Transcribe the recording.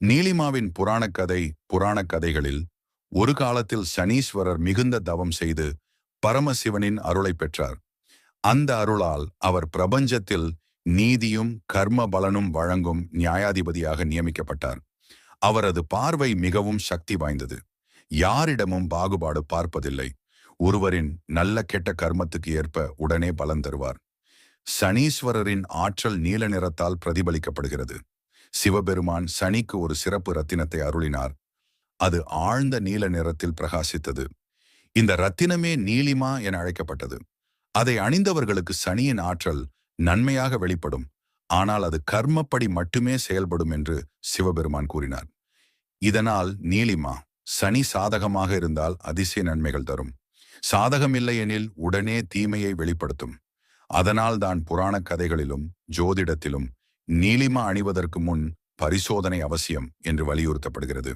நீலிமாவின் புராணக் கதை புராணக் கதைகளில் ஒரு காலத்தில் சனீஸ்வரர் மிகுந்த தவம் செய்து பரமசிவனின் அருளை பெற்றார். அந்த அருளால் அவர் பிரபஞ்சத்தில் நீதியும் கர்ம பலனும் வழங்கும் நியாயாதிபதியாக நியமிக்கப்பட்டார். அவரது பார்வை மிகவும் சக்தி வாய்ந்தது. யாரிடமும் பாகுபாடு பார்ப்பதில்லை. ஒருவரின் நல்ல கெட்ட கர்மத்துக்கு ஏற்ப உடனே பலன் தருவார். சனீஸ்வரரின் ஆற்றல் நீல நிறத்தால் பிரதிபலிக்கப்படுகிறது. சிவபெருமான் சனிக்கு ஒரு சிறப்பு ரத்தினத்தை அருளினார். அது ஆழ்ந்த நீல நிறத்தில் பிரகாசித்தது. இந்த ரத்தினமே நீலிமா என அழைக்கப்பட்டது. அதை அணிந்தவர்களுக்கு சனியின் ஆற்றல் நன்மையாக வெளிப்படும். ஆனால் அது கர்மப்படி மட்டுமே செயல்படும் என்று சிவபெருமான் கூறினார். இதனால் நீலிமா சனி சாதகமாக இருந்தால் அதிசய நன்மைகள் தரும். சாதகம் இல்லையெனில் உடனே தீமையை வெளிப்படுத்தும். அதனால் தான் புராணக் கதைகளிலும் ஜோதிடத்திலும் நீலிமா அணிவதற்கு முன் பரிசோதனை அவசியம் என்று வலியுறுத்தப்படுகிறது.